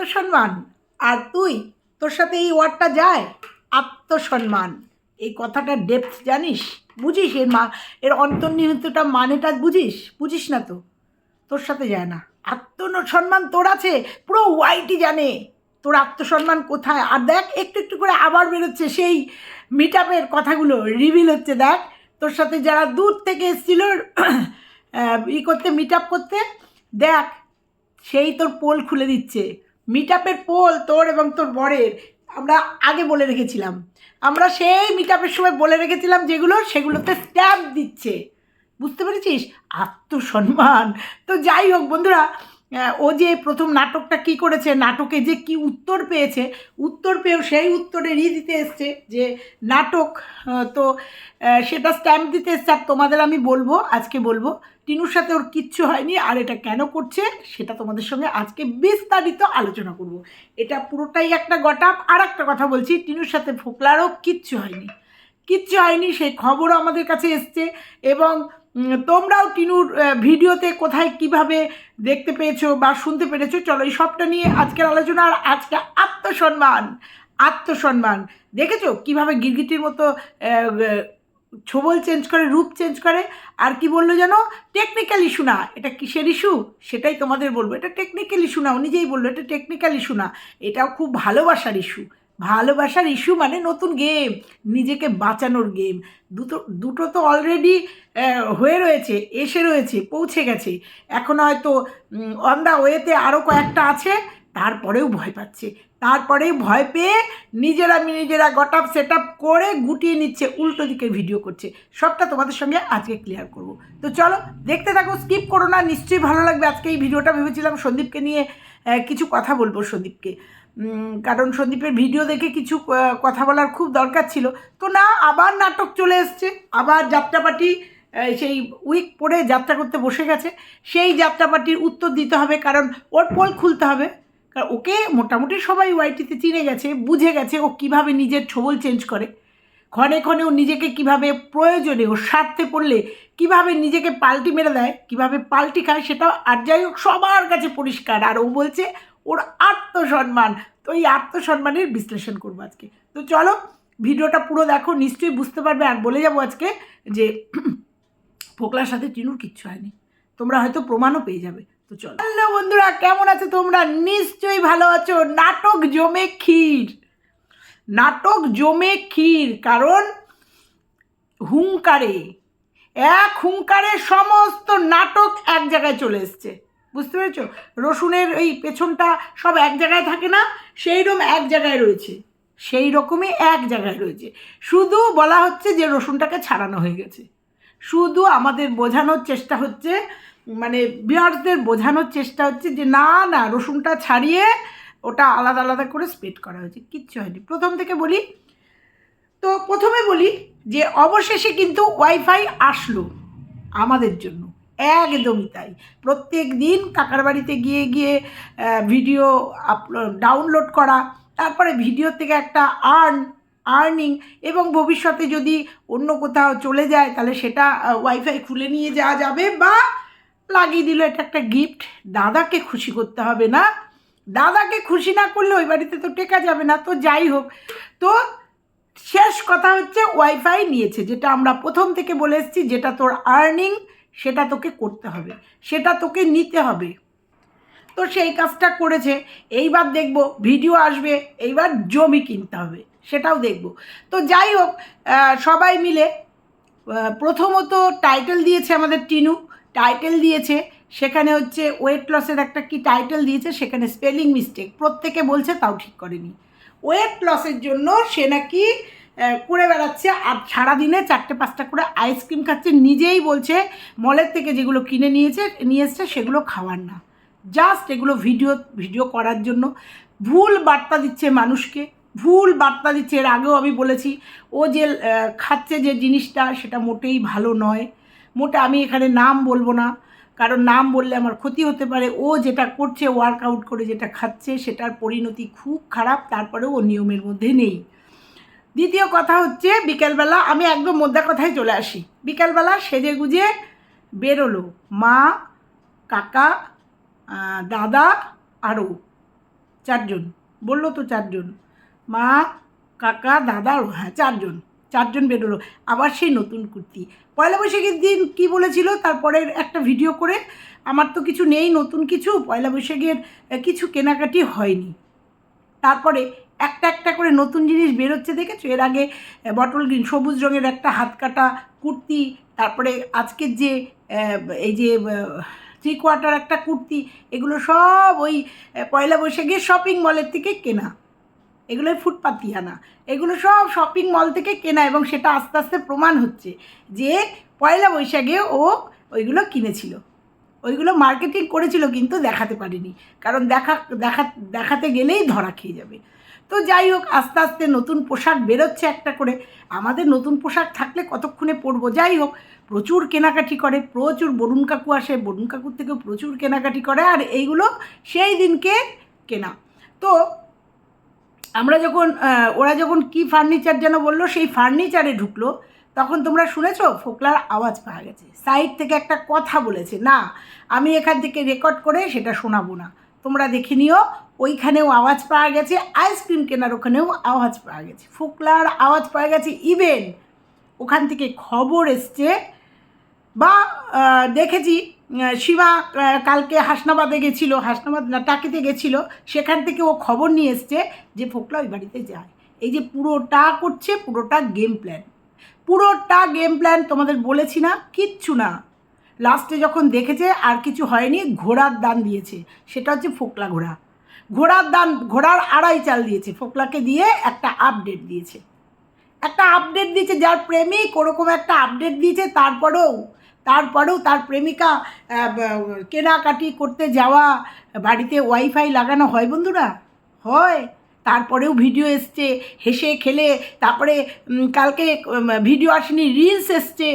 আত্মসম্মান। আর তুই, তোর সাথে এই ওয়ার্ডটা যায়, আত্মসম্মান। এই কথাটা ডেপথ জানিস? বুঝিস? এর মা এর অন্তর্নিহিতটা মানেটা বুঝিস? বুঝিস না তো? তোর সাথে যায় না। আত্মসম্মান তোর আছে, পুরো ওয়াইটি জানে। তোর আত্মসম্মান কোথায়? আর দেখ, একটু একটু করে আবার বেরোচ্ছে সেই মিট আপের কথাগুলো রিভিল হচ্ছে। দেখ, তোর সাথে যারা দূর থেকে এসেছিল ই করতে মিট আপ করতে, দেখ, সেই তোর পোল খুলে দিচ্ছে। মিট আপের পোল তোর এবং তোর বরের, আমরা আগে বলে রেখেছিলাম। আমরা সেই মিট আপের সময় বলে রেখেছিলাম যেগুলো, সেগুলোতে স্ট্যাম্প দিচ্ছে। বুঝতে পেরেছিস? আত্মসম্মান। তো যাই হোক বন্ধুরা ও যে প্রথম নাটকটা কি করেছে, নাটকে যে কি উত্তর পেয়েছে, উত্তর পেয়েও সেই উত্তরেরই দিতে এসছে যে নাটক তো সেটা স্ট্যাম্প দিতে এসছে। আর তোমাদের আমি বলব, আজকে বলব টিনুর সাথে ওর কিচ্ছু হয়নি, আর এটা কেন করছে সেটা তোমাদের সঙ্গে আজকে বিস্তারিত আলোচনা করব। এটা পুরোটাই একটা গটাপ আর একটা কথা বলছি, টিনুর সাথে ফোকলারও কিচ্ছু হয়নি। কিচ্ছু হয়নি, সেই খবরও আমাদের কাছে এসছে, এবং তোমরাও টিনুর ভিডিওতে কোথায় কীভাবে দেখতে পেয়েছ বা শুনতে পেরেছ, চলো এই সবটা নিয়ে আজকের আলোচনা। আর আজকে আত্মসম্মান আত্মসম্মান। দেখেছ কীভাবে গিরগিটির মতো ছোবল চেঞ্জ করে, রূপ চেঞ্জ করে, আর কি বলল যেন? টেকনিক্যাল ইস্যু না। এটা কিসের ইস্যু সেটাই তোমাদের বলব। এটা টেকনিক্যাল ইস্যু না, ও নিজেই বলল, এটা টেকনিক্যাল ইস্যু না। এটাও খুব ভালোবাসার ইস্যু ভালোবাসার ইস্যু মানে নতুন গেম নিজেকে বাঁচানোর গেম দুটো দুটো তো অলরেডি হয়ে রয়েছে, এসে রয়েছে, পৌঁছে গেছে। এখন হয়তো অন দ্য ওয়েতে আরও কয়েকটা আছে, তারপরেও ভয় পাচ্ছে। তারপরে ভয় পেয়ে নিজেরা নিজেরা গট আপ সেট আপ করে গুটিয়ে নিচ্ছে, উল্টো দিকে ভিডিও করছে। সবটা তোমাদের সঙ্গে আজকে ক্লিয়ার করব। তো চলো, দেখতে থাকো স্কিপ করো না, নিশ্চয়ই ভালো লাগবে। আজকে এই ভিডিওটা ভেবেছিলাম সন্দীপকে নিয়ে কিছু কথা বলব সন্দীপকে। কারণ সন্দীপের ভিডিও দেখে কিছু কথা বলার খুব দরকার ছিল। তো না, আবার নাটক চলে এসছে। আবার যাত্রাপাটি সেই উইক পরে যাত্রা করতে বসে গেছে। সেই যাত্রাপাটির উত্তর দিতে হবে, কারণ ওর পোল খুলতে হবে। কারণ ওকে মোটামুটি সবাই ওয়াইটিতে চিনে গেছে, বুঝে গেছে ও কীভাবে নিজের ছবল চেঞ্জ করে। ক্ষণে ক্ষণে ও নিজেকে কীভাবে প্রয়োজনে ও স্বার্থে পড়লে কীভাবে নিজেকে পাল্টি মেরে দেয়, কীভাবে পাল্টি খায় সেটাও আর যাই হোক সবার কাছে পরিষ্কার। আর ও বলছে, ওর আত্মসম্মান। তো এই আত্মসম্মানের বিশ্লেষণ করব আজকে। তো চলো, ভিডিওটা পুরো দেখো, নিশ্চয়ই বুঝতে পারবে। আর বলে যাব আজকে যে ফোকলার সাথে টিনুর কিচ্ছু হয়নি। তোমরা হয়তো প্রমাণও পেয়ে যাবে। তো চলো। হ্যালো বন্ধুরা, কেমন আছো তোমরা? নিশ্চয়ই ভালো আছো। নাটক জমে ক্ষীর। নাটক জমে ক্ষীর, কারণ হুঙ্কারে, এক হুঙ্কারে সমস্ত নাটক এক জায়গায় চলে এসছে। বুঝতে পেরেছ? রসুনের ওই পেছনটা সব এক জায়গায় থাকে না সেই রকম এক জায়গায় রয়েছে। সেই রকমই এক জায়গায় রয়েছে। শুধু বলা হচ্ছে যে রসুনটাকে ছাড়ানো হয়ে গেছে। শুধু আমাদের বোঝানোর চেষ্টা হচ্ছে মানে বিয়ার্সদের বোঝানোর চেষ্টা হচ্ছে যে না না, রসুনটা ছাড়িয়ে ওটা আলাদা আলাদা করে স্প্রেড করা হয়েছে। কিচ্ছু হয়নি। প্রথম থেকে বলি, তো প্রথমে বলি যে অবশেষে কিন্তু ওয়াইফাই আসলো আমাদের জন্য। একদমই তাই। প্রত্যেক দিন কাকার বাড়িতে গিয়ে গিয়ে ভিডিও আপলোড ডাউনলোড করা, তারপরে ভিডিও থেকে একটা আর্ন আর্নিং এবং ভবিষ্যতে যদি অন্য কোথাও চলে যায়, তাহলে সেটা ওয়াইফাই খুলে নিয়ে যাওয়া যাবে বা লাগিয়ে দিল এটা একটা গিফট দাদাকে খুশি করতে হবে না। দাদাকে খুশি না করলে ওই বাড়িতে তো টেকা যাবে না। তো যাই হোক, তো শেষ কথা হচ্ছে ওয়াইফাই নিয়েছে, যেটা আমরা প্রথম থেকে বলে এসেছি, যেটা তোর আর্নিং সেটা তোকে করতে হবে, সেটা তোকে নিতে হবে। তো সেই কাজটা করেছে। এইবার দেখব ভিডিও আসবে, এইবার জমি কিনতে হবে, সেটাও দেখব। তো যাই হোক সবাই মিলে প্রথমত টাইটেল দিয়েছে আমাদের টিনু। টাইটেল দিয়েছে, সেখানে হচ্ছে ওয়েট লসের একটা কি টাইটেল দিয়েছে, সেখানে স্পেলিং মিস্টেক প্রত্যেকে বলছে তাও ঠিক করেনি। ওয়েট লসের জন্য সে নাকি করে বেড়াচ্ছে, আর সারাদিনে চারটে পাঁচটা করে আইসক্রিম খাচ্ছে, নিজেই বলছে মলের থেকে যেগুলো কিনে নিয়েছে, নিয়ে এসছে, সেগুলো খাওয়ার না। জাস্ট এগুলো ভিডিও ভিডিও করার জন্য। ভুল বার্তা দিচ্ছে মানুষকে, ভুল বার্তা দিচ্ছে। এর আগেও আমি বলেছি, ও যে খাচ্ছে যে জিনিসটা, সেটা মোটেই ভালো নয়। মোটে আমি এখানে নাম বলব না, কারণ নাম বললে আমার ক্ষতি হতে পারে। ও যেটা করছে ওয়ার্কআউট করে যেটা খাচ্ছে, সেটার পরিণতি খুব খারাপ, তারপরেও ও নিয়মের মধ্যে নেই। দ্বিতীয় কথা হচ্ছে, বিকেলবেলা আমি একদম মোদ্দা কথায় চলে আসি। বিকেলবেলা সেজে গুজে বেরোলো মা, কাকা দাদা আরও চারজন। বলল তো চারজন। মা, কাকা, দাদা হ্যাঁ চারজন। চারজন বেরোলো। আবার সেই নতুন কুর্তি। পয়লা বৈশাখের দিন কি বলেছিল? তারপরে একটা ভিডিও করে, আমার তো কিছু নেই, নতুন কিছু। পয়লা বৈশাখের কিছু কেনাকাটি হয়নি। তারপরে একটা একটা করে নতুন জিনিস বেরোচ্ছে, দেখেছ? এর আগে বটল গ্রিন সবুজ রঙের একটা হাত কাটা কুর্তি, তারপরে আজকের যে এই যে থ্রি কোয়ার্টার একটা কুর্তি, এগুলো সব ওই পয়লা বৈশাখের শপিং মলের থেকে কেনা। এগুলো ফুটপাতি আনা এগুলো সব শপিং মল থেকে কেনা এবং সেটা আস্তে আস্তে প্রমাণ হচ্ছে যে পয়লা বৈশাখে ও ওইগুলো কিনেছিল। ওইগুলো মার্কেটিং করেছিল কিন্তু দেখাতে পারিনি। কারণ দেখা দেখা, দেখাতে গেলেই ধরা খেয়ে যাবে। তো যাই হোক, আস্তে আস্তে নতুন পোশাক বেরোচ্ছে একটা করে। আমাদের নতুন পোশাক থাকলে কতক্ষণে পরবো? যাই হোক, প্রচুর কেনাকাটি করে, প্রচুর বরুণ কাকু আসে, বরুণ কাকুর থেকেও প্রচুর কেনাকাটি করে, আর এইগুলো সেই দিনকে কেনা। তো আমরা যখন ওরা যখন কি ফার্নিচার যেন বলল, সেই ফার্নিচারে ঢুকলো, তখন তোমরা শুনেছো? ফোকলার আওয়াজ পাওয়া গেছে। সাইড থেকে একটা কথা বলেছে, না, আমি এখান থেকে রেকর্ড করে সেটা শোনাবো না। তোমরা দেখে নিও, ওইখানেও আওয়াজ পাওয়া গেছে আইসক্রিম কেনার ওখানেও আওয়াজ পাওয়া গেছে। ফোকলার আওয়াজ পাওয়া গেছে ইভেন ওখান থেকে খবর এসছে বা দেখেছি সীমা কালকে হাসনাবাদে গেছিল, হাসনাবাদ না, টাকিতে গেছিল। সেখান থেকে ও খবর নিয়ে এসছে যে ফোকলা ওই বাড়িতে যায়। এই যে পুরোটা করছে, পুরোটা গেম প্ল্যান পুরোটা গেম প্ল্যান তোমাদের বলেছি না, কিচ্ছু না। লাস্টে যখন দেখেছে, আর কিছু হয়নি, ঘোড়ার দান দিয়েছে। সেটা হচ্ছে ফোকলা ঘোড়া। ঘোড়ার দান, ঘোড়ার আড়াই চাল দিয়েছে। ফোকলাকে দিয়ে একটা আপডেট দিয়েছে। একটা আপডেট দিয়েছে, যার প্রেমিক ওরকম একটা আপডেট দিয়েছে, তারপরেও তারপরেও তার প্রেমিকা কেনাকাটি করতে যাওয়া, বাড়িতে ওয়াইফাই লাগানো হয় বন্ধুরা? হয়। তারপরেও ভিডিও এসছে, হেসে খেলে, তারপরে কালকে ভিডিও আসেনি রিলস এসছে।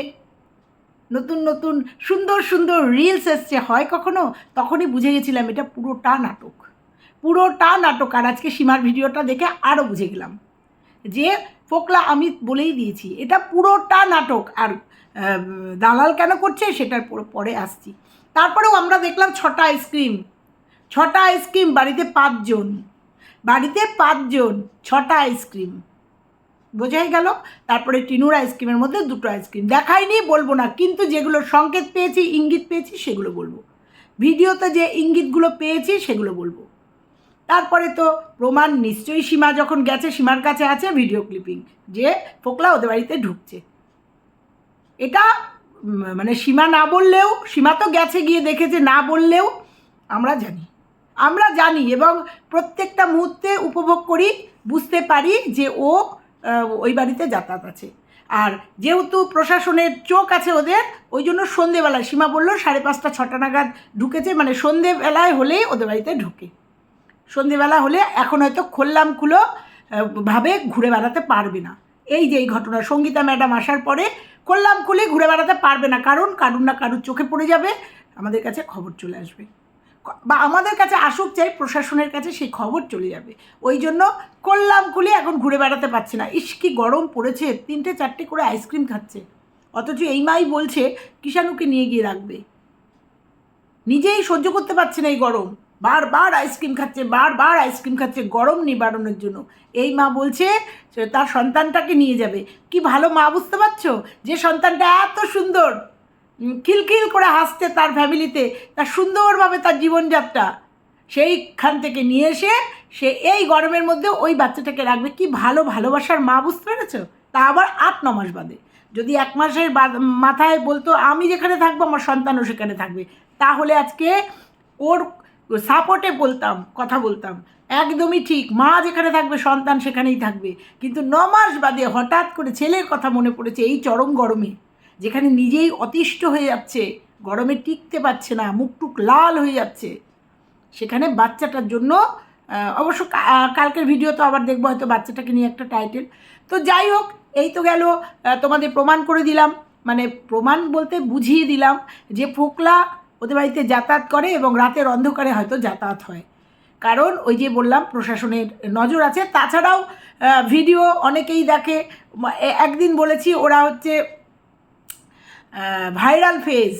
নতুন নতুন, সুন্দর সুন্দর রিলস এসছে। হয় কখনো? তখনই বুঝে গেছিলাম, এটা পুরোটা নাটক। পুরোটা নাটক। আর আজকে সীমার ভিডিওটা দেখে আরও বুঝে গেলাম। যে ফোকলা আমি বলেই দিয়েছি, এটা পুরোটা নাটক। আর দালাল কেন করছে সেটার পর- আসছি। তারপরেও আমরা দেখলাম ছটা আইসক্রিম ছটা আইসক্রিম, বাড়িতে পাঁচজন বাড়িতে পাঁচজন, ছটা আইসক্রিম। বোঝাই গেল? তারপরে টিনুর আইসক্রিমের মধ্যে দুটো আইসক্রিম। দেখাইনি, বলব না, কিন্তু যেগুলো সংকেত পেয়েছি, ইঙ্গিত পেয়েছি, সেগুলো বলব। ভিডিওতে যে ইঙ্গিতগুলো পেয়েছি, সেগুলো বলব। তারপরে তো প্রমাণ নিশ্চয়ই সীমা যখন গেছে, সীমার কাছে আছে ভিডিও ক্লিপিং যে ফোকলা ওদের বাড়িতে ঢুকছে। এটা মানে সীমা না বললেও, সীমা তো গেছে গিয়ে দেখেছে, না বললেও আমরা জানি। আমরা জানি এবং প্রত্যেকটা মুহূর্তে উপভোগ করি, বুঝতে পারি যে ও ওই বাড়িতে যাতায়াত আছে। আর যেহেতু প্রশাসনের চোখ আছে ওদের, ওই জন্য সন্ধেবেলায় সীমা বলল সাড়ে পাঁচটা, ছটা নাগাদ ঢুকেছে মানে সন্ধেবেলায় হলেই ওদের বাড়িতে ঢুকে। সন্ধেবেলা হলে এখন হয়তো খুললাম খুলো ভাবে ঘুরে বেড়াতে পারবে না। এই যে এই ঘটনা, সঙ্গীতা ম্যাডাম আসার পরে করলাম খুলে ঘুরে বেড়াতে পারবে না। কারণ কারুর না কারুর চোখে পড়ে যাবে, আমাদের কাছে খবর চলে আসবে। বা আমাদের কাছে আসুক চাই, প্রশাসনের কাছে সেই খবর চলে যাবে। ওই জন্য করলাম খুলে এখন ঘুরে বেড়াতে পারছে না। ইস, কি গরম পড়েছে, তিনটে চারটে করে আইসক্রিম খাচ্ছে। অথচ এই মাই বলছে, কিষাণুকে নিয়ে গিয়ে রাখবে। নিজেই সহ্য করতে পারছে না এই গরম। বারবার আইসক্রিম খাচ্ছে, বারবার আইসক্রিম খাচ্ছে, গরম নিবারণের জন্য। এই মা বলছে তার সন্তানটাকে নিয়ে যাবে। কি ভালো মা বুঝতে পারছ? যে সন্তানটা এত সুন্দর খিলখিল করে হাসছে তার ফ্যামিলিতে তার সুন্দরভাবে তার জীবনযাত্রা। সেইখান থেকে নিয়ে এসে সে এই গরমের মধ্যে ওই বাচ্চাটাকে রাখবে। কি ভালো ভালোবাসার মা বুঝতে পেরেছ? তা আবার আট, ন মাস বাদে। যদি এক মাসের মাথায় বলতো, আমি যেখানে থাকব, আমার সন্তানও সেখানে থাকবে। তাহলে আজকে ওর সাপোর্টে বলতাম, কথা বলতাম। একদমই ঠিক, মা যেখানে থাকবে, সন্তান সেখানেই থাকবে। কিন্তু ন মাস বাদে হঠাৎ করে ছেলের কথা মনে পড়েছে এই চরম গরমে, যেখানে নিজেই অতিষ্ঠ হয়ে যাচ্ছে, গরমে টিকতে পারছে না, মুখটুক লাল হয়ে যাচ্ছে। সেখানে বাচ্চাটার জন্য অবশ্য কালকের ভিডিও তো আবার দেখব, হয়তো বাচ্চাটাকে নিয়ে একটা টাইটেল তো যাই হোক, এই তো গেল তোমাদের প্রমাণ করে দিলাম। মানে প্রমাণ বলতে বুঝিয়ে দিলাম যে ফোকলা ওদের বাড়িতে যাতায়াত করে এবং রাতের অন্ধকারে হয়তো যাতায়াত হয়। কারণ ওই যে বললাম, প্রশাসনের নজর আছে। তাছাড়াও ভিডিও অনেকেই দেখে। একদিন বলেছি, ওরা হচ্ছে ভাইরাল ফেজ।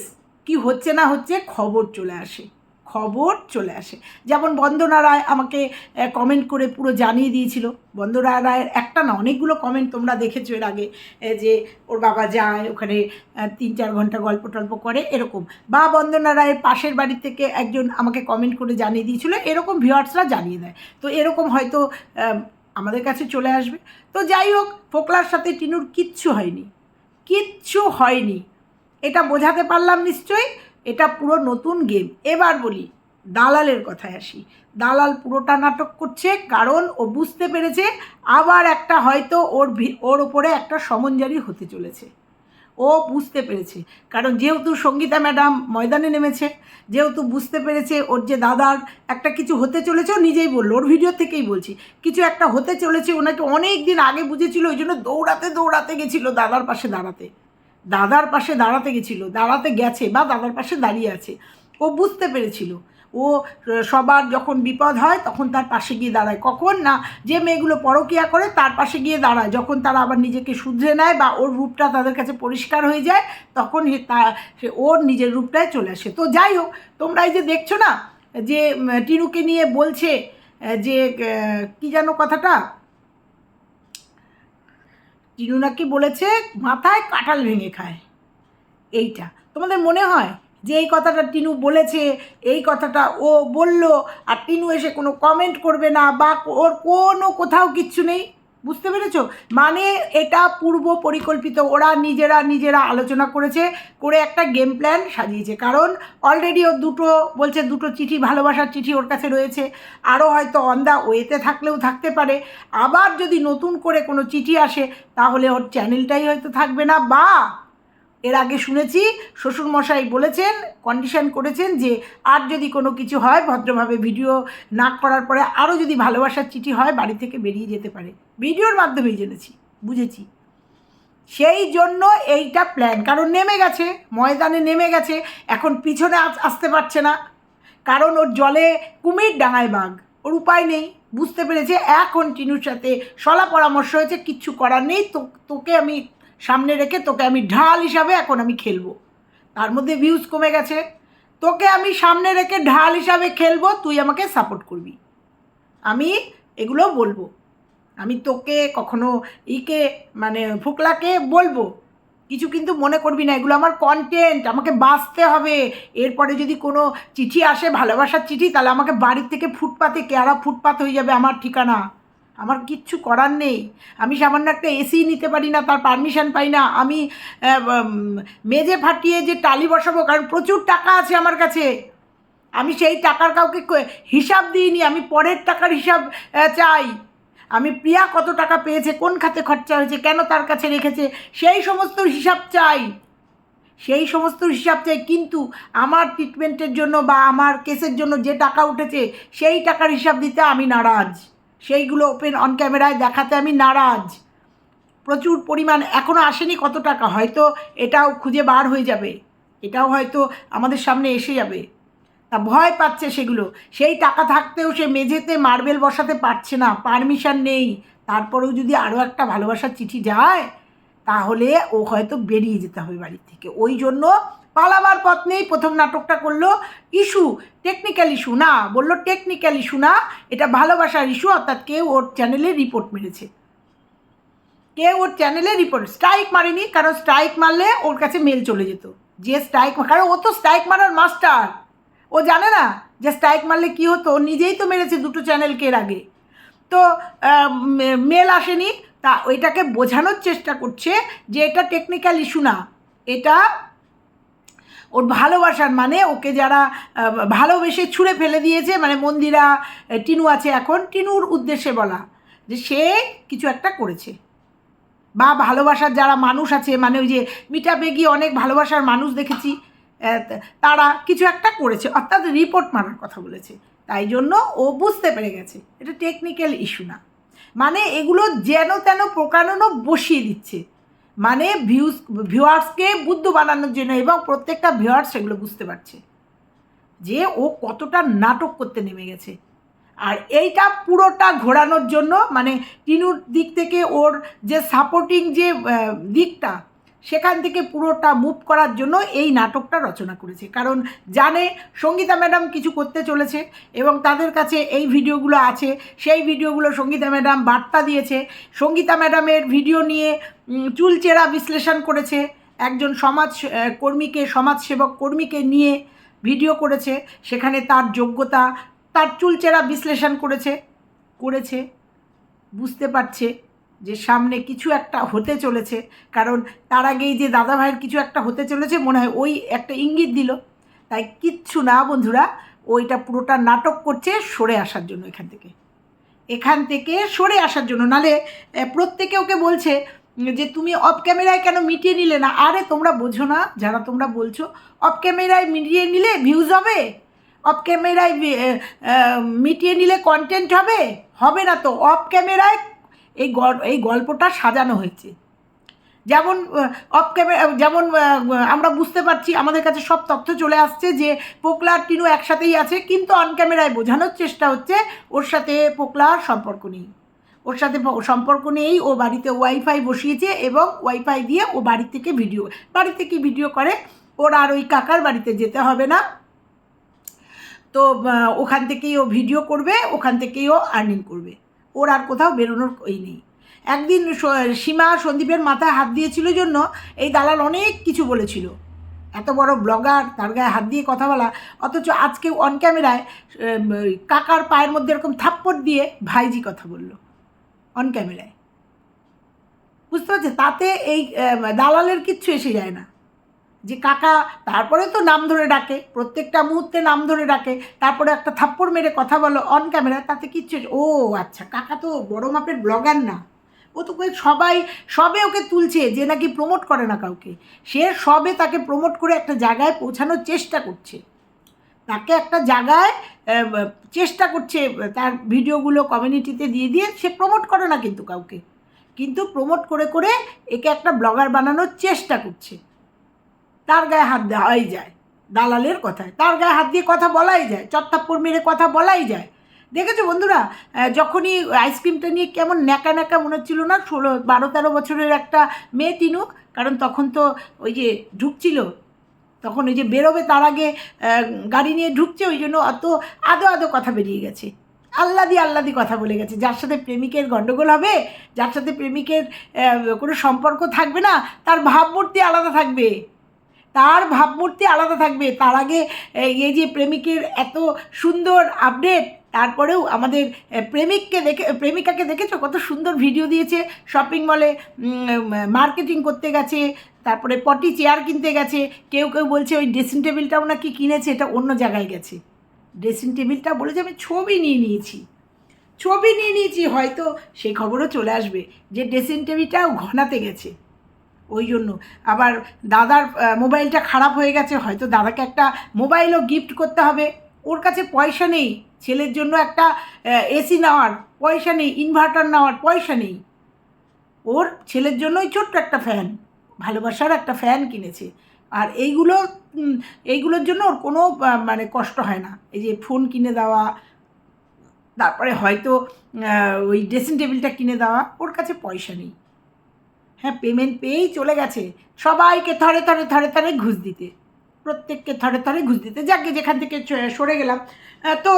কি হচ্ছে না হচ্ছে খবর চলে আসে। খবর চলে আসে। যেমন বন্দনা রায় আমাকে কমেন্ট করে পুরো জানিয়ে দিয়েছিল। বন্দনা রায়ের একটা না, অনেকগুলো কমেন্ট তোমরা দেখেছ এর আগে যে ওর বাবা যায়, ওখানে তিন চার ঘণ্টা গল্প টল্প করে, এরকম। বা বন্দনা রায়ের পাশের বাড়ি থেকে একজন আমাকে কমেন্ট করে জানিয়ে দিয়েছিল, এরকম ভিউয়ার্সরা জানিয়ে দেয়। তো এরকম হয়তো আমাদের কাছে চলে আসবে। তো যাই হোক, ফোকলার সাথে টিনুর কিচ্ছু হয়নি। কিচ্ছু হয়নি। এটা বোঝাতে পারলাম নিশ্চয়ই। এটা পুরো নতুন গেম এবার বলি, দালালের কথায় আসি। দালাল পুরোটা নাটক করছে, কারণ ও বুঝতে পেরেছে আবার একটা হয়তো ওর ওর ওপরে একটা সমঞ্জারি হতে চলেছে। ও বুঝতে পেরেছে, কারণ যেহেতু সঙ্গীতা ম্যাডাম ময়দানে নেমেছে, যেহেতু বুঝতে পেরেছে ওর যে দাদার একটা কিছু হতে চলেছে, ও নিজেই বলল, ওর ভিডিও থেকেই বলছি। কিছু একটা হতে চলেছে ওনাকে অনেক দিন আগে বুঝেছিল, ওই জন্য দৌড়াতে দৌড়াতে গেছিল দাদার পাশে দাঁড়াতে। দাদার পাশে দাঁড়াতে গেছিল, দাঁড়াতে গেছে বা দাদার পাশে দাঁড়িয়ে আছে। ও বুঝতে পেরেছিল। ও সবার যখন বিপদ হয় তখন তার পাশে গিয়ে দাঁড়ায়। কখন না যে মেয়েগুলো পরকিয়া করে তার পাশে গিয়ে দাঁড়ায়। যখন তারা আবার নিজেকে শুধরে নেয় বা ওর রূপটা তাদের কাছে পরিষ্কার হয়ে যায়, তখন তা, সে ওর নিজের রূপটায় চলে আসে। তো যাই হোক, তোমরা এই যে দেখছ না, যে টিনুকে নিয়ে বলছে যে কি যেন কথাটা? টিনু নাকি বলেছে, মাথায় কাঁঠাল ভেঙে খায়। এইটা। তোমাদের মনে হয় যে এই কথাটা টিনু বলেছে, এই কথাটা ও বলল, আর টিনু এসে কোনো কমেন্ট করবে না বা ওর কোনো কোথাও কিচ্ছু নেই? বুঝতে পেরেছ? মানে এটা পূর্ব পরিকল্পিত, ওরা নিজেরা নিজেরা আলোচনা করেছে, করে একটা গেম প্ল্যান সাজিয়েছে। কারণ অলরেডি ও দুটো, বলছে দুটো চিঠি, ভালোবাসার চিঠি ওর কাছে রয়েছে। আরও হয়তো অন দ্য ওয়েতে থাকলেও থাকতে পারে। আবার যদি নতুন করে কোনো চিঠি আসে, তাহলে ওর চ্যানেলটাই হয়তো থাকবে না, বা এর আগে শুনেছি, শ্বশুরমশাই বলেছেন কন্ডিশন করেছেন যে আর যদি কোনো কিছু হয়, ভদ্রভাবে ভিডিও না করার পরে আরও যদি ভালোবাসার চিঠি হয়, বাড়ি থেকে বেরিয়ে যেতে পারে। ভিডিওর মাধ্যমেই জেনেছি, বুঝেছি। সেই জন্য এইটা প্ল্যান কারণ নেমে গেছে, ময়দানে নেমে গেছে, এখন পিছনে আসতে পারছে না। কারণ ওর জলে কুমির ডাঙায় বাঘ, ওর উপায় নেই, বুঝতে পেরেছে। এখন টিনুর সাথে সলা পরামর্শ হয়েছে, কিচ্ছু করার নেই। তোকে আমি সামনে রেখে তোকে আমি ঢাল হিসাবে এখন আমি খেলব। তার মধ্যে ভিউজ কমে গেছে। তোকে আমি সামনে রেখে ঢাল হিসাবে খেলব, তুই আমাকে সাপোর্ট করবি। আমি এগুলো বলব। আমি তোকে কখনো ইকে মানে ফুকলাকে বলব, কিছু কিন্তু মনে করবি না। এগুলো আমার কন্টেন্ট আমাকে বাঁচতে হবে। এরপরে যদি কোনো চিঠি আসে, ভালোবাসার চিঠি, তাহলে আমাকে বাড়ির থেকে ফুটপাতে, কেয়ারা ফুটপাত হয়ে যাবে আমার ঠিকানা। আমার কিচ্ছু করার নেই। আমি সামান্য একটা এসি নিতে পারি না, তার পারমিশন পাই না। আমি মেজে ফাটিয়ে যে টালি বসাবো, কারণ প্রচুর টাকা আছে আমার কাছে। আমি সেই টাকার কাউকে হিসাব দিইনি, আমি পরের টাকার হিসাব চাই। আমি প্রিয়া কত টাকা পেয়েছে, কোন খাতে খরচা হয়েছে, কেন তার কাছে রেখেছে, সেই সমস্ত হিসাব চাই। সেই সমস্ত হিসাব চাই, কিন্তু আমার ট্রিটমেন্টের জন্য বা আমার কেসের জন্য যে টাকা উঠেছে, সেই টাকার হিসাব দিতে আমি নারাজ। সেইগুলো ওপেন অন ক্যামেরায় দেখাতে আমি নারাজ। প্রচুর পরিমাণ এখনও আসেনি কত টাকা, হয়তো এটাও খুঁজে বার হয়ে যাবে। এটাও হয়তো আমাদের সামনে এসে যাবে। তা ভয় পাচ্ছে সেগুলো। সেই টাকা থাকতেও সে মেঝেতে মার্বেল বসাতে পারছে না পারমিশন নেই। তারপরেও যদি আরও একটা ভালোবাসার চিঠি যায়, তাহলে ও হয়তো বেরিয়ে যেতে হবে বাড়ির থেকে। ওই জন্য পালাবার পথ নেই, প্রথম নাটকটা করল ইস্যু টেকনিক্যাল ইস্যু না, বলল টেকনিক্যাল ইস্যু না, এটা ভালোবাসার ইস্যু অর্থাৎ কেউ ওর চ্যানেলে রিপোর্ট মেরেছে। কেউ ওর চ্যানেলে রিপোর্ট স্ট্রাইক মারেনি, কারণ স্ট্রাইক মারলে ওর কাছে মেল চলে যেত। যে স্ট্রাইক কারণ ও তো স্ট্রাইক মারার মাস্টার ও জানে না যে স্ট্রাইক মারলে কী হতো নিজেই তো মেরেছে দুটো চ্যানেলকে এর আগে। তো মেল আসেনি, তা ওইটাকে বোঝানোর চেষ্টা করছে যে এটা টেকনিক্যাল ইস্যু না, এটা ওর ভালোবাসার মানে ওকে যারা ভালোবেসে ছুঁড়ে ফেলে দিয়েছে মানে মন্দিরা টিনু আছে এখন, টিনুর উদ্দেশ্যে বলা যে সে কিছু একটা করেছে। বা ভালোবাসার যারা মানুষ আছে মানে ওই যে মিটা বেগি অনেক ভালোবাসার মানুষ দেখেছি তারা কিছু একটা করেছে, অর্থাৎ রিপোর্ট মারার কথা বলেছে। তাই জন্য ও বুঝতে পেরে গেছে, এটা টেকনিক্যাল ইস্যু না। মানে এগুলো যেন তেন প্রকারণও বসিয়ে দিচ্ছে। মানে ভিউস ভিউয়ার্সকে বুদ্ধ বানানোর জন্য এবং প্রত্যেকটা ভিউয়ার্স সেগুলো বুঝতে পারছে যে ও কতটা নাটক করতে নেমে গেছে। আর এইটা পুরোটা ঘোরানোর জন্য মানে টিনুর দিক থেকে ওর যে সাপোর্টিং যে দিকটা সেখান থেকে পুরোটা মুভ করার জন্য এই নাটকটা রচনা করেছে। কারণ জানে সঙ্গীতা ম্যাডাম কিছু করতে চলেছে এবং তাদের কাছে এই ভিডিওগুলো আছে। সেই ভিডিওগুলো সঙ্গীতা ম্যাডাম বার্তা দিয়েছে। সঙ্গীতা ম্যাডামের ভিডিও নিয়ে চুলচেরা বিশ্লেষণ করেছে। একজন সমাজ কর্মীকে, সমাজসেবক কর্মীকে নিয়ে ভিডিও করেছে। সেখানে তার যোগ্যতা, তার চুলচেরা বিশ্লেষণ করেছে করেছে, বুঝতে পারছে। যে সামনে কিছু একটা হতে চলেছে। কারণ তার আগেই যে দাদা ভাইয়ের কিছু একটা হতে চলেছে, মনে হয় ওই একটা ইঙ্গিত দিল। তাই কিচ্ছু না বন্ধুরা, ওইটা পুরোটা নাটক করছে সরে আসার জন্য এখান থেকে। এখান থেকে সরে আসার জন্য। নালে প্রত্যেকে ওকে বলছে যে, তুমি অফ ক্যামেরায় কেন মিটিয়ে নিলে না? আরে, তোমরা বোঝো না, যারা তোমরা বলছো অফ ক্যামেরায় মিটিয়ে নিলে ভিউজ হবে? অফ ক্যামেরায় মিটিয়ে নিলে কন্টেন্ট হবে? হবে না তো অফ ক্যামেরায় এই এই গল্পটা সাজানো হয়েছে। যেমন অফ ক্যামেরা যেমন আমরা বুঝতে পারছি, আমাদের কাছে সব তথ্য চলে আসছে যে পোকলা টিনু একসাথেই আছে, কিন্তু অন ক্যামেরায় বোঝানোর চেষ্টা হচ্ছে ওর সাথে পোকলার সম্পর্ক নেই। ওর সাথে সম্পর্ক নেই, ও বাড়িতে ওয়াইফাই বসিয়েছে এবং ওয়াইফাই দিয়ে ও বাড়ি থেকে ভিডিও বাড়ি থেকে ভিডিও করে। ওর আর ওই কাকার বাড়িতে যেতে হবে না। তো ওখান থেকেই ও ভিডিও করবে, ওখান থেকেই ও আর্নিং করবে। ওর আর কোথাও বেরোনোর ওই নেই। একদিন সীমা সন্দীপের মাথায় হাত দিয়েছিল জন্য এই দালাল অনেক কিছু বলেছিল। এত বড় ব্লগার, তার গায়ে হাত দিয়ে কথা বলা, অথচ আজকে অন ক্যামেরায় কাকার পায়ের মধ্যে এরকম থাপ্পড় দিয়ে ভাইজি কথা বলল অন ক্যামেরায় বুঝতে পারছে তাতে এই দালালের কিচ্ছু এসে যায় না। যে কাকা তারপরে তো নাম ধরে ডাকে, প্রত্যেকটা মুহূর্তে নাম ধরে ডাকে, তারপরে একটা থাপ্পড় মেরে কথা বলো অন ক্যামেরা তাতে কিচ্ছু ও আচ্ছা কাকা তো বড় মাপের ব্লগার না। ও তো সবাই, সবে ওকে তুলছে যে নাকি প্রমোট করে না কাউকে। সে সবে তাকে প্রমোট করে একটা জায়গায় পৌঁছানোর চেষ্টা করছে। তাকে একটা জায়গায় চেষ্টা করছে, তার ভিডিওগুলো কমিউনিটিতে দিয়ে দিয়ে সে প্রমোট করে না কিন্তু কাউকে। কিন্তু প্রমোট করে করে একে একটা ব্লগার বানানোর চেষ্টা করছে। তার গায়ে হাত দেওয়াই যায়। দালালের কথায়। তার গায়ে হাত দিয়ে কথা বলাই যায়। চত্তাপ্পর মেরে কথা বলাই যায়। দেখেছ বন্ধুরা যখনই আইসক্রিমটা নিয়ে কেমন ন্যাকা ন্যাকা মনে হচ্ছিল না, ষোলো, বারো, তেরো বছরের একটা মেয়ে তিনুক, কারণ তখন তো ওই যে ঢুকছিল, তখন ওই যে বেরোবে তার আগে গাড়ি নিয়ে ঢুকছে, ওই জন্য অত আদো আদো কথা বেরিয়ে গেছে। আল্লাদি আল্লাদি কথা বলে গেছে, যার সাথে প্রেমিকের গণ্ডগোল হবে, যার সাথে প্রেমিকের কোনো সম্পর্ক থাকবে না, তার ভাবমূর্তি আলাদা থাকবে। তার ভাবমূর্তি আলাদা থাকবে। তার আগে, এই যে প্রেমিকের এত সুন্দর আপডেট তারপরেও আমাদের প্রেমিককে দেখে, প্রেমিকাকে দেখেছ? কত সুন্দর ভিডিও দিয়েছে। শপিং মলে মার্কেটিং করতে গেছে, তারপরে পটি চেয়ার কিনতে গেছে। কেউ কেউ বলছে, ওই ড্রেসিং টেবিলটাও নাকি কিনেছে? এটা অন্য জায়গায় গেছে। ড্রেসিং টেবিলটা বলেছে, আমি ছবি নিয়ে নিয়েছি। ছবি নিয়ে নিয়েছি, হয়তো সেই খবরও চলে আসবে যে ড্রেসিং টেবিলটাও ঘনাতে গেছে। ওই জন্য। আবার দাদার মোবাইলটা খারাপ হয়ে গেছে, হয়তো দাদাকে একটা মোবাইলও গিফট করতে হবে। ওর কাছে পয়সা নেই, ছেলের জন্য একটা এসি নেওয়ার, পয়সা নেই ইনভার্টার নেওয়ার পয়সা নেই। ওর ছেলের জন্যই ছোট্ট একটা ফ্যান ভালোবাসার একটা ফ্যান কিনেছে। আর এইগুলো এইগুলোর জন্য ওর কোনো মানে কষ্ট হয় না। এই যে ফোন কিনে দেওয়া, তারপরে হয়তো ওই ড্রেসিং টেবিলটা কিনে দেওয়া, ওর কাছে পয়সা নেই। হ্যাঁ পেমেন্ট পেয়েই চলে গেছে। সবাইকে থরে থরে থরে থরে ঘুষ দিতে। প্রত্যেককে থরে থরে ঘুষ দিতে। যাকে যেখান থেকে সরে গেলাম। তো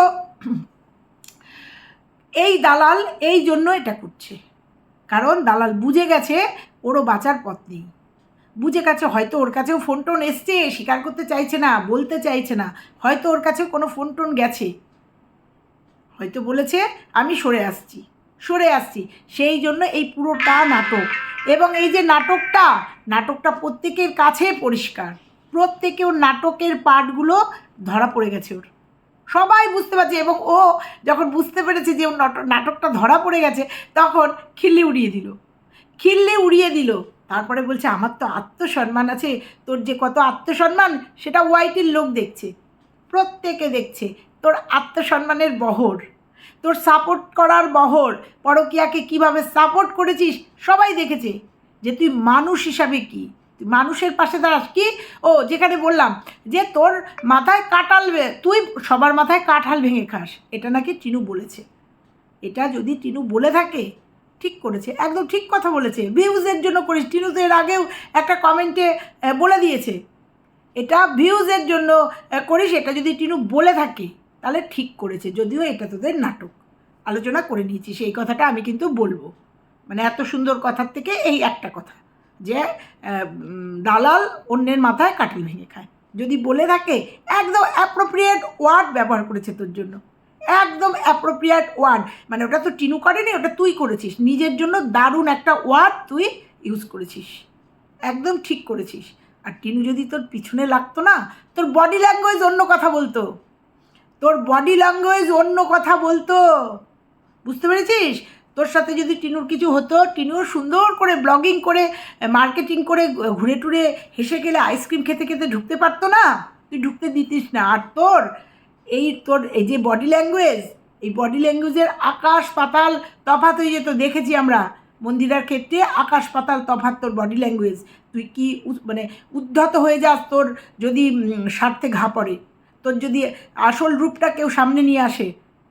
এই দালাল এই জন্য এটা করছে। কারণ দালাল বুঝে গেছে ওরও বাঁচার পথ নেই। বুঝে গেছে, হয়তো ওর কাছেও ফোন টোন এসছে, স্বীকার করতে চাইছে না, বলতে চাইছে না। হয়তো ওর কাছে কোনো ফোন টোন গেছে। হয়তো বলেছে, আমি সরে আসছি। সরে আসছি। সেই জন্য এই পুরোটা নাটক। এবং এই যে নাটকটা নাটকটা প্রত্যেকের কাছে পরিষ্কার। প্রত্যেকে ওর নাটকের পার্টগুলো ধরা পড়ে গেছে ওর। সবাই বুঝতে পারছে এবং ও যখন বুঝতে পেরেছে যে ওর নাট- নাটকটা ধরা পড়ে গেছে, তখন খিল্লি উড়িয়ে দিল। খিল্লি উড়িয়ে দিল। তারপরে বলছে, আমার তো আত্মসম্মান আছে। তোর যে কত আত্মসম্মান, সেটা ওয়াইটির লোক দেখছে। প্রত্যেকে দেখছে। তোর আত্মসম্মানের বহর। তোর সাপোর্ট করার বহর পরকিয়াকে কীভাবে সাপোর্ট করেছিস সবাই দেখেছে। যে তুই মানুষ হিসাবে কি? মানুষের পাশে দাঁড়াস কি? ও, যেখানে বললাম যে তোর মাথায় কাঁঠাল তুই সবার মাথায় কাঁঠাল ভেঙে খাস। এটা নাকি টিনু বলেছে। এটা যদি টিনু বলে থাকে, ঠিক করেছে, একদম ঠিক কথা বলেছে। ভিউজের জন্য করিস। টিনু তো এর আগেও একটা কমেন্টে বলে দিয়েছে। এটা ভিউজের জন্য করিস। এটা যদি টিনু বলে থাকে, তাহলে ঠিক করেছে। যদিও এটা তোদের নাটক। আলোচনা করে নিয়েছি, সেই কথাটা আমি কিন্তু বলব। মানে এত সুন্দর কথার থেকে এই একটা কথা, যে দালাল অন্যের মাথায় কাটল ভেঙে খায়। যদি বলে থাকে, একদম অ্যাপ্রোপ্রিয়েট ওয়ার্ড ব্যবহার করেছে তোর জন্য। একদম অ্যাপ্রোপ্রিয়েট ওয়ার্ড মানে ওটা তো টিনু করেনি, ওটা তুই করেছিস। নিজের জন্য দারুণ একটা ওয়ার্ড তুই ইউজ করেছিস। একদম ঠিক করেছিস। আর টিনু যদি তোর পিছনে লাগতো না, তোর বডি ল্যাঙ্গুয়েজ অন্য কথা বলতো। তোর বডি ল্যাঙ্গুয়েজ অন্য কথা বলতো। বুঝতে পেরেছিস? তোর সাথে যদি টিনুর কিছু হতো টিনুর সুন্দর করে ব্লগিং করে মার্কেটিং করে, ঘুরে টুরে হেসে গেলে আইসক্রিম খেতে খেতে ঢুকতে পারতো না? তুই ঢুকতে দিতিস না। আর তোর এই তোর এই যে বডি ল্যাঙ্গুয়েজ এই বডি ল্যাঙ্গুয়েজের আকাশ পাতাল তফাৎ হয়ে যেত দেখেছি আমরা, মন্দিরার ক্ষেত্রে আকাশ পাতাল তফাৎ তোর বডি ল্যাঙ্গুয়েজ তুই কি মানে উদ্ধত হয়ে যাস তোর যদি স্বার্থে ঘা পড়ে? তোর যদি আসল রূপটা কেউ সামনে নিয়ে আসে,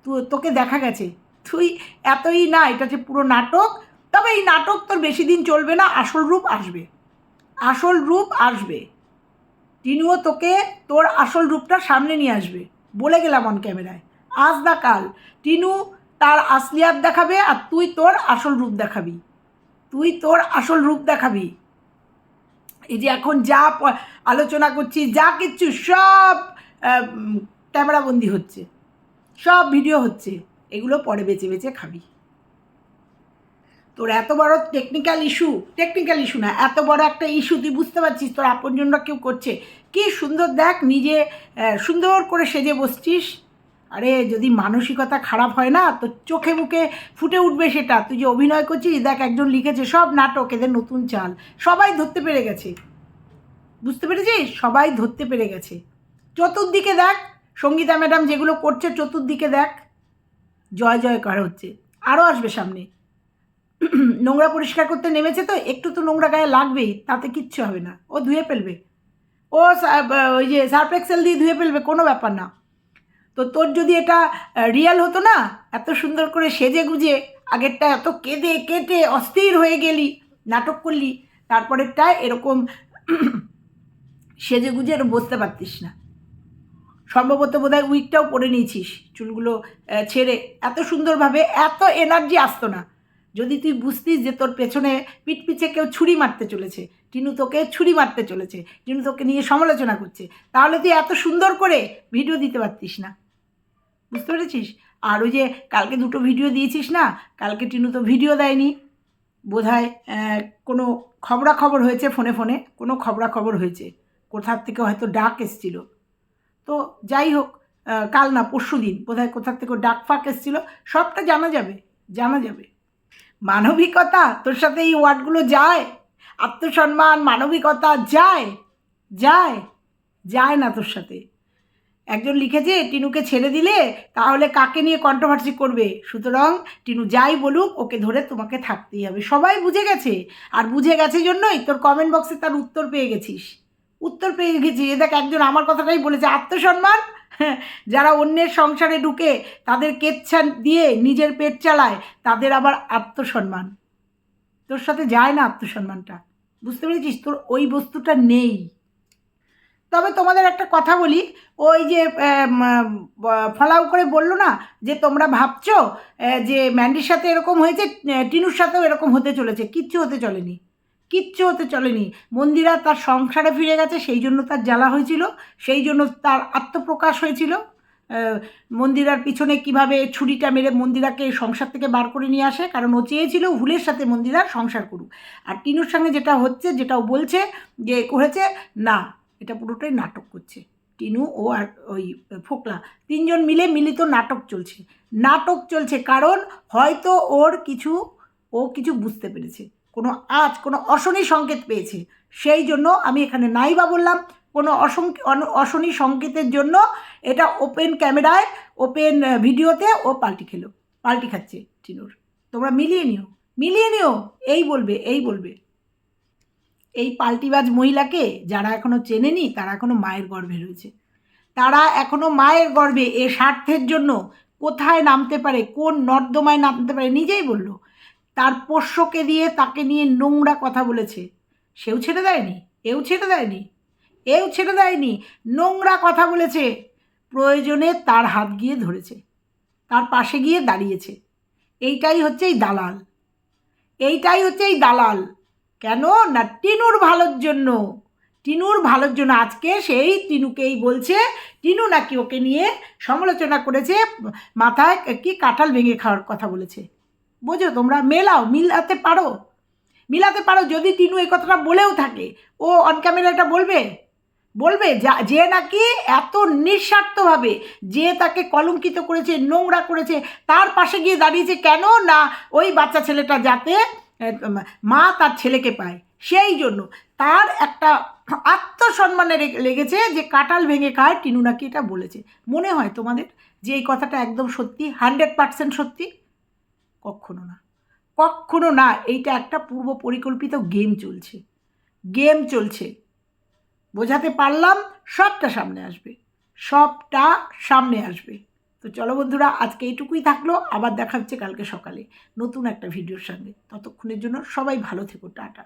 তো তোকে দেখা গেছে। তুই এতই না, এটা হচ্ছে পুরো নাটক, তবে এই নাটক তোর বেশি দিন চলবে না, আসল রূপ আসবে। আসল রূপ আসবে। টিনুও তোকে তোর আসল রূপটা সামনে নিয়ে আসবে। বলে গেলাম অন ক্যামেরায় আজ দা কাল। টিনু তার আসলিয়াত দেখাবে আর তুই তোর আসল রূপ দেখাবি। তুই তোর আসল রূপ দেখাবি। এই যে এখন যা আলোচনা করছি, যা কিচ্ছু সব ক্যামেরাবন্দি হচ্ছে। সব ভিডিও হচ্ছে। এগুলো পরে বেছে বেছে খাবি। তোর এত বড় টেকনিক্যাল ইস্যু টেকনিক্যাল ইস্যু না, এত বড় একটা ইস্যু তুই বুঝতে পারছিস, তোর আপনজনরা কেউ করছে। কি সুন্দর দেখ নিজে সুন্দর করে সেজে বসছিস। আরে যদি মানসিকতা খারাপ হয় না তো চোখে মুখে ফুটে উঠবে সেটা। তুই যে অভিনয় করছিস, দেখ একজন লিখেছে সব নাটক, এদের নতুন চাল। সবাই ধরতে পেরে গেছে। বুঝতে পেরেছিস? সবাই ধরতে পেরে গেছে। চতুর্দিকে দেখ, সঙ্গীতা ম্যাডাম যেগুলো করছে, চতুর্দিকে দেখ। জয় জয় করা হচ্ছে। আরও আসবে সামনে। নোংরা পরিষ্কার করতে নেমেছে তো, একটু তো নোংরা গায়ে লাগবেই, তাতে কিচ্ছু হবে না। ও ধুয়ে ফেলবে। ও ওই যে সার্ফ এক্সেল দিয়ে ধুয়ে ফেলবে, কোনো ব্যাপার না। তো তোর যদি এটা রিয়াল হতো না, এত সুন্দর করে সেজে গুজে, আগেরটা এত কেঁদে কেটে অস্থির হয়ে গেলি, নাটক করলি, তারপরেরটা এরকম সেজে গুজে এরকম বসতে পারতিস না। সম্ভবত বোধহয় উইকটাও পরে নিয়েছিস চুলগুলো ছেড়ে। এত সুন্দরভাবে এত এনার্জি আসতো না। যদি তুই বুঝতিস যে তোর পেছনে পিঠ পিছে কেউ ছুরি মারতে চলেছে টিনু তোকে ছুরি মারতে চলেছে টিনু তোকে নিয়ে সমালোচনা করছে তাহলে তুই এত সুন্দর করে ভিডিও দিতে পারতিস না। বুঝতে পেরেছিস? আর ওই যে কালকে দুটো ভিডিও দিয়েছিস না কালকে টিনু তো ভিডিও দেয়নি। বোধহয় আহ, কোনো খবরাখবর হয়েছে ফোনে ফোনে কোনো খবরাখবর হয়েছে। কোথার থেকে হয়তো ডাক এসছিল। তো যাই হোক কাল না, পরশু দিন, বোধহয় কোথার থেকে ডাক ফাক এসেছিল, সবটা জানা যাবে জানা যাবে। মানবিকতা, তোর সাথে এই ওয়ার্ডগুলো যায়, আত্মসম্মান, মানবিকতা যায় যায় যায় না তোর সাথে। একজন লিখেছে, টিনুকে ছেড়ে দিলে তাহলে কাকে নিয়ে কন্ট্রোভার্সি করবে? সুতরাং টিনু যাই বলুক, ওকে ধরে তোমাকে থাকতেই হবে। সবাই বুঝে গেছে, আর বুঝে গেছে জন্যই তোর কমেন্ট বক্সে তার উত্তর পেয়ে গেছিস। উত্তর পেয়ে গেছি। এ দেখ, একজন আমার কথাটাই বলেছে, আত্মসম্মান? যারা অন্যের সংসারে ঢুকে তাদের কেচ্ছা দিয়ে নিজের পেট চালায়, তাদের আবার আত্মসম্মান। তোর সাথে যায় না আত্মসম্মানটা। বুঝতে পেরেছিস? তোর ওই বস্তুটা নেই। তবে তোমাদের একটা কথা বলি, ওই যে ফলাও করে বলল না, যে তোমরা ভাবছ যে ম্যান্ডির সাথে এরকম হয়েছে টিনুর সাথেও এরকম হতে চলেছে, কিচ্ছু হতে চলেনি। কিচ্ছু হতে চলেনি। মন্দিরা তার সংসারে ফিরে গেছে, সেই জন্য তার জ্বালা হয়েছিল, সেই জন্য তার আত্মপ্রকাশ হয়েছিল। মন্দিরার পিছনে কীভাবে ছুরিটা মেরে মন্দিরাকে সংসার থেকে বার করে নিয়ে আসে, কারণ ও চেয়েছিল ভুলের সাথে মন্দিরার সংসার করুক। আর টিনুর সঙ্গে যেটা হচ্ছে, যেটা ও বলছে, যে করেছে, না, এটা পুরোটাই নাটক করছে। টিনু ও আর ওই ফোকলা তিনজন মিলে মিলিত নাটক চলছে। নাটক চলছে কারণ হয়তো ওর কিছু, ও কিছু বুঝতে পেরেছে। কোনো আজ কোনো অশনি সংকেত পেয়েছে। সেই জন্য আমি এখানে নাই বা বললাম, কোনো অসং, অন- অশনি সংকেতের জন্য এটা ওপেন ক্যামেরায়, ওপেন ভিডিওতে ও পাল্টি খেলো, পাল্টি খাচ্ছে টিনুর। তোমরা মিলিয়ে নিও মিলিয়ে নিও, এই বলবে এই বলবে। এই পাল্টিবাজ মহিলাকে যারা এখনও চেনেনি, তারা এখনও মায়ের গর্ভে রয়েছে। তারা এখনও মায়ের গর্ভে এ স্বার্থের জন্য কোথায় নামতে পারে, কোন নর্দমায় নামতে পারে নিজেই বলল তার পোষ্যকে দিয়ে তাকে নিয়ে নোংরা কথা বলেছে। সেও ছেড়ে দেয়নি, এও ছেড়ে দেয়নি, এও ছেড়ে দেয়নি, নোংরা কথা বলেছে। প্রয়োজনে তার হাত গিয়ে ধরেছে, তার পাশে গিয়ে দাঁড়িয়েছে। এইটাই হচ্ছে এই দালাল। এইটাই হচ্ছে এই দালাল। কেন? না টিনুর ভালোর জন্য। টিনুর ভালোর জন্য আজকে সেই টিনুকেই বলছে, টিনু নাকি ওকে নিয়ে সমালোচনা করেছে, মাথায় কি কাঁঠাল ভেঙে খাওয়ার কথা বলেছে। বোঝো তোমরা? মেলাও, মিলাতে পারো। মিলাতে পারো যদি টিনু এই কথাটা বলেও থাকে। ও অন এটা বলবে? বলবে যা, যে নাকি এত নিঃস্বার্থভাবে যে তাকে কলঙ্কিত করেছে, নোংরা করেছে, তার পাশে গিয়ে দাঁড়িয়েছে কেন? না, ওই বাচ্চা ছেলেটা যাতে মা তার ছেলেকে পায়। সেই জন্য তার একটা আত্মসম্মানে লেগেছে যে কাটাল ভেঙে খায় টিনু নাকি এটা বলেছে। মনে হয় তোমাদের যে এই কথাটা একদম সত্যি হান্ড্রেড পার্সেন্ট সত্যি। কখনো না। কখনো না, এইটা একটা পূর্ব পরিকল্পিত গেম চলছে। গেম চলছে। বোঝাতে পারলাম, সবটা সামনে আসবে। সবটা সামনে আসবে। তো চলো বন্ধুরা, আজকে এইটুকুই থাকল। আবার দেখা হচ্ছে কালকে সকালে নতুন একটা ভিডিওর সঙ্গে। ততক্ষণের জন্য সবাই ভালো থেকো, টাটা।